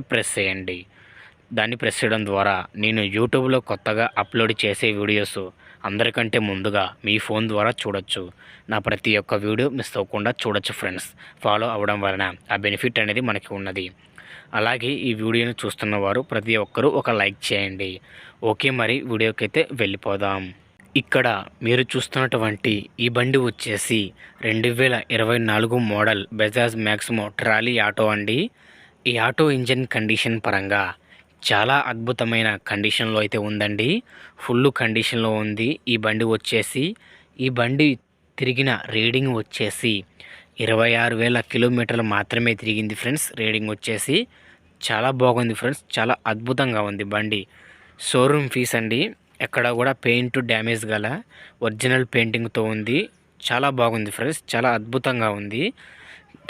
Press చేయండి. దాన్ని press చేయడం ద్వారా నేను యూట్యూబ్లో కొత్తగా అప్లోడ్ చేసే వీడియోస్ అందరికంటే ముందుగా మీ ఫోన్ ద్వారా చూడొచ్చు. నా ప్రతి ఒక్క వీడియో మిస్ అవ్వకుండా చూడొచ్చు ఫ్రెండ్స్. ఫాలో అవ్వడం వలన ఆ బెనిఫిట్ అనేది మనకి ఉన్నది. అలాగే ఈ వీడియోని చూస్తున్న వారు ప్రతి ఒక్కరూ ఒక లైక్ చేయండి. ఓకే మరి వీడియోకైతే వెళ్ళిపోదాం. ఇక్కడ మీరు చూస్తున్నటువంటి ఈ బండి వచ్చేసి రెండు వేల ఇరవై నాలుగు model Bajaj Maximo trolley auto అండి. ఈ ఆటో ఇంజన్ కండిషన్ పరంగా చాలా అద్భుతమైన కండిషన్లో అయితే ఉందండి. ఫుల్ కండిషన్లో ఉంది. ఈ బండి వచ్చేసి ఈ బండి తిరిగిన రీడింగ్ వచ్చేసి ఇరవై ఆరు వేల కిలోమీటర్లు మాత్రమే తిరిగింది ఫ్రెండ్స్. రీడింగ్ వచ్చేసి చాలా బాగుంది ఫ్రెండ్స్. చాలా అద్భుతంగా ఉంది బండి. షోరూమ్ ఫీస్ అండి. ఎక్కడ కూడా పెయింట్ డ్యామేజ్ గల ఒరిజినల్ పెయింటింగ్తో ఉంది. చాలా బాగుంది ఫ్రెండ్స్. చాలా అద్భుతంగా ఉంది.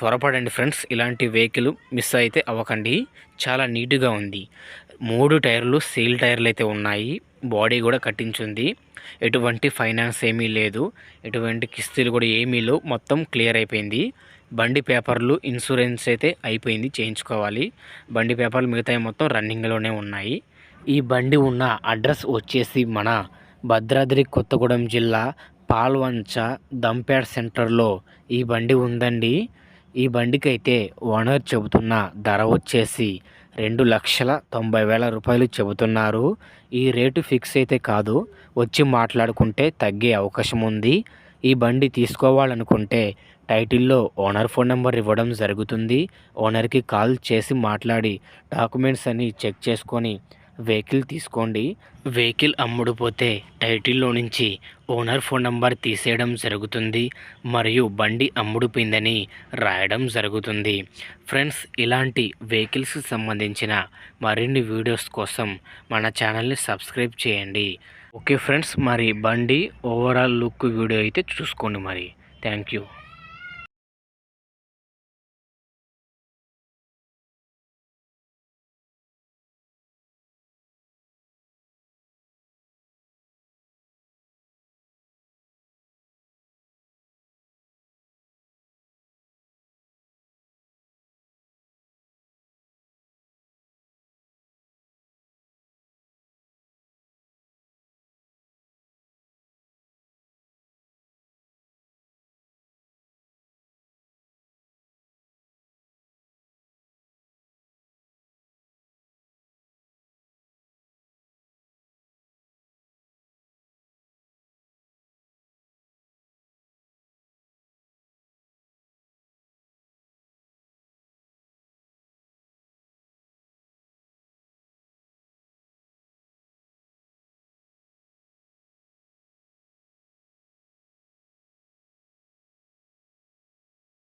త్వరపడండి ఫ్రెండ్స్. ఇలాంటి వెహికల్ మిస్ అయితే అవ్వకండి. చాలా నీట్గా ఉంది. మూడు టైర్లు సీల్ టైర్లు అయితే ఉన్నాయి. బాడీ కూడా కట్టించుంది. ఎటువంటి ఫైనాన్స్ ఏమీ లేదు. ఎటువంటి కిస్తీలు కూడా ఏమీ లేవు. మొత్తం క్లియర్ అయిపోయింది. బండి పేపర్లు ఇన్సూరెన్స్ అయితే అయిపోయింది. చేయించుకోవాలి. బండి పేపర్లు మిగతా మొత్తం రన్నింగ్లోనే ఉన్నాయి. ఈ బండి ఉన్న అడ్రస్ వచ్చేసి మన భద్రాద్రి కొత్తగూడెం జిల్లా పాల్వంచ దంపేడ్ సెంటర్లో ఈ బండి ఉందండి. ఈ బండికైతే ఓనర్ చెబుతున్న ధర వచ్చేసి రెండు లక్షల తొంభై వేల రూపాయలు చెబుతున్నారు. ఈ రేటు ఫిక్స్ అయితే కాదు. వచ్చి మాట్లాడుకుంటే తగ్గే అవకాశం ఉంది. ఈ బండి తీసుకోవాలనుకుంటే టైటిల్లో ఓనర్ ఫోన్ నెంబర్ ఇవ్వడం జరుగుతుంది. ఓనర్కి కాల్ చేసి మాట్లాడి డాక్యుమెంట్స్ అన్ని చెక్ చేసుకొని వెహికల్ తీసుకోండి. వెహికల్ అమ్ముడుపోతే టైటిల్లో నుంచి ఓనర్ ఫోన్ నంబర్ తీసేయడం జరుగుతుంది మరియు బండి అమ్ముడుపోయిందని రాయడం జరుగుతుంది. ఫ్రెండ్స్ ఇలాంటి వెహికల్స్కి సంబంధించిన మరిన్ని వీడియోస్ కోసం మన ఛానల్ని సబ్స్క్రైబ్ చేయండి. ఓకే ఫ్రెండ్స్ మరి బండి ఓవరాల్ లుక్ వీడియో అయితే చూసుకోండి మరి. Thank you.